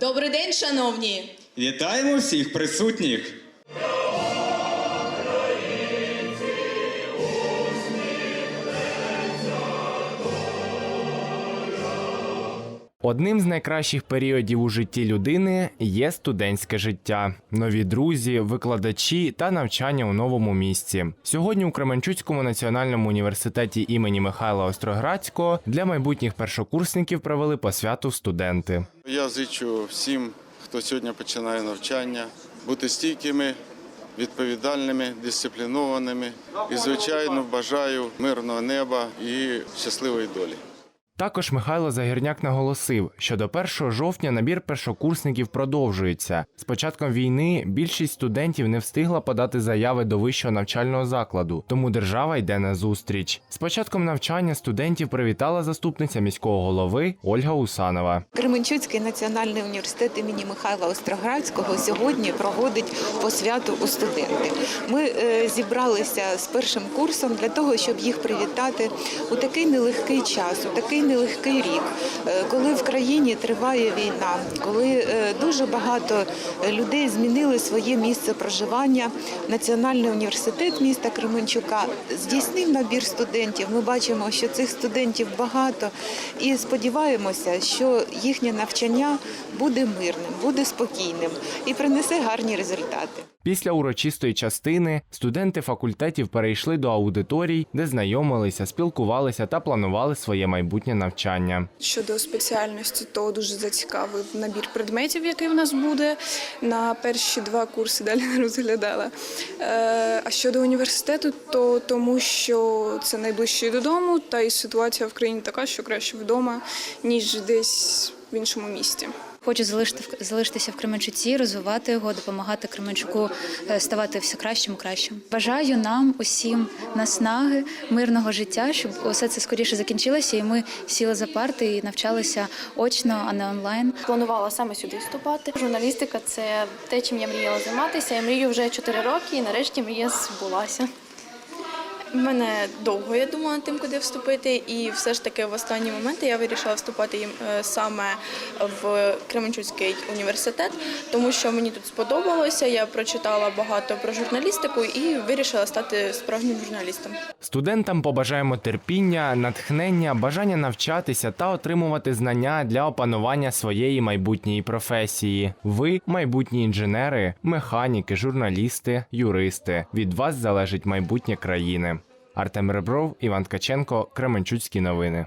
Добрий день, шановні! Вітаємо всіх присутніх! Одним з найкращих періодів у житті людини є студентське життя, нові друзі, викладачі та навчання у новому місці. Сьогодні у Кременчуцькому національному університеті імені Михайла Остроградського для майбутніх першокурсників провели посвяту студенти. Я зичу всім, хто сьогодні починає навчання, бути стійкими, відповідальними, дисциплінованими і, звичайно, бажаю мирного неба і щасливої долі. Також Михайло Загірняк наголосив, що до 1 жовтня набір першокурсників продовжується. З початком війни більшість студентів не встигла подати заяви до вищого навчального закладу, тому держава йде на зустріч. З початком навчання студентів привітала заступниця міського голови Ольга Усанова. Кременчуцький національний університет імені Михайла Остроградського сьогодні проводить посвяту у студенти. Ми е, зібралися з першим курсом для того, щоб їх привітати у такий нелегкий час, у такий нелегкий рік, е, коли в країні триває війна, коли е, дуже багато людей змінили своє місце проживання. Національний університет міста Кременчука здійснив набір студентів. Ми бачимо, що цих студентів багато, і сподіваємося, що їхнє навчання буде мирним, буде спокійним і принесе гарні результати. Після урочистої частини студенти факультетів перейшли до аудиторій, де знайомилися, спілкувалися та планували своє майбутнє навчання. Щодо спеціальності, то дуже зацікавив набір предметів, який в нас буде. На перші два курси далі не розглядала. Е, А щодо університету, то тому що це найближче додому, та і ситуація в країні така, що краще вдома, ніж десь в іншому місті. Хочу залишити залишитися в Кременчуці, розвивати його, допомагати Кременчуку е, ставати все кращим і кращим. Бажаю нам усім наснаги, мирного життя, щоб усе це скоріше закінчилося, і ми сіли за парти і навчалися очно, а не онлайн. Планувала саме сюди вступати. Журналістика це те, чим я мріяла займатися. Я мрію вже 4 роки і нарешті мрія збулася. Мене довго я думала над тим, куди вступити, і все ж таки в останні моменти я вирішила вступати е, саме в Кременчуцький університет, тому що мені тут сподобалося. Я прочитала багато про журналістику і вирішила стати справжнім журналістом. Студентам побажаємо терпіння, натхнення, бажання навчатися та отримувати знання для опанування своєї майбутньої професії. Ви майбутні інженери, механіки, журналісти, юристи. Від вас залежить майбутнє країни. Артем Ребров, Іван Ткаченко, Кременчуцькі новини.